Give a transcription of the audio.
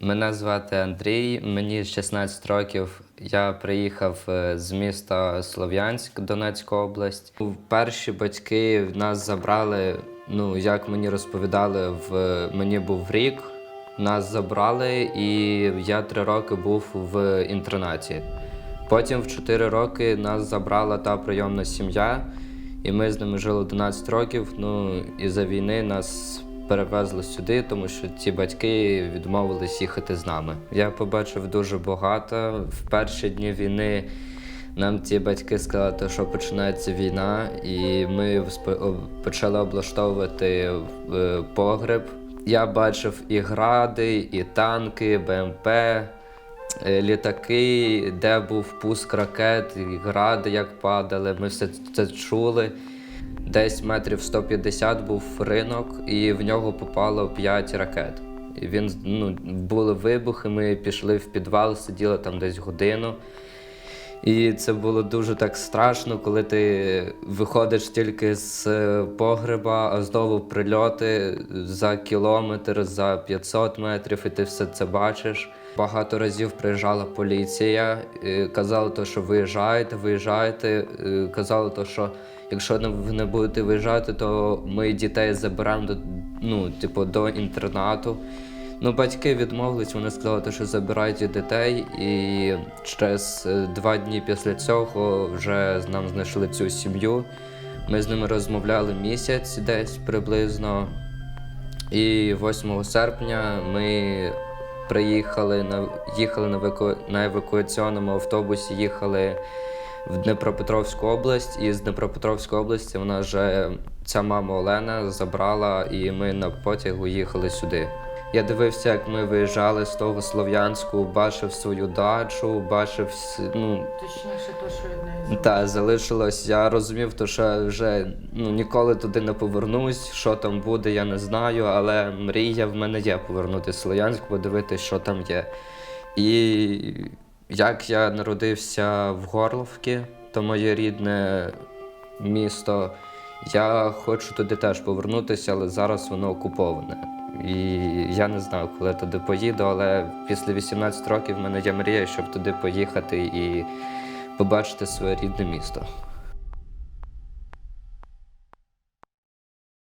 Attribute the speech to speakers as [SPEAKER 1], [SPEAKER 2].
[SPEAKER 1] Мене звати Андрій, мені 16 років. Я приїхав е, з міста Слов'янськ, Донецька область. Перші батьки нас забрали. Ну, як мені розповідали, в мені був рік. Нас забрали, і я три роки був в інтернаті. Потім в 4 роки нас забрала та прийомна сім'я, і ми з ними жили 11 років. Ну і за війни нас перевезли сюди, тому що ті батьки відмовились їхати з нами. Я побачив дуже багато. В перші дні війни нам ті батьки сказали, що починається війна, і ми почали облаштовувати е, погреб. Я бачив і гради, і танки, БМП, е, літаки, де був пуск ракет, гради як падали. Ми все це чули. Десь метрів 150 був ринок, і в нього попало 5 ракет. І він ну, були вибухи. Ми пішли в підвал, сиділи там десь годину. І це було дуже так страшно, коли ти виходиш тільки з е, погреба, а знову прильоти за кілометр, за 500 метрів, і ти все це бачиш. Багато разів приїжджала поліція, е, казали, то, що виїжджаєте, виїжджаєте. е, Казали, то, що якщо ви не будете виїжджати, то ми дітей заберемо до, ну, типу, до інтернату. Ну, батьки відмовились, вони сказали, що забирайте дітей, і через е, два дні після цього вже нам знайшли цю сім'ю. Ми з ними розмовляли місяць десь приблизно. І 8 серпня ми приїхали на їхали на, еваку... на евакуаційному автобусі, їхали в Дніпропетровську область, і з Дніпропетровської області вона вже ця мама Олена забрала, і ми на потягу їхали сюди. Я дивився, як ми виїжджали з того Слов'янську, бачив свою дачу, бачив ну,
[SPEAKER 2] Точніше, то, що від неї
[SPEAKER 1] та залишилось. Я розумів, то що вже ну ніколи туди не повернусь. Що там буде, я не знаю. Але мрія в мене є повернутися в Слов'янськ, подивитися, що там є. І як я народився в Горловці, то моє рідне місто. Я хочу туди теж повернутися, але зараз воно окуповане. І я не знаю, коли туди поїду, але після 18 років в мене є мрія, щоб туди поїхати і побачити своє рідне місто.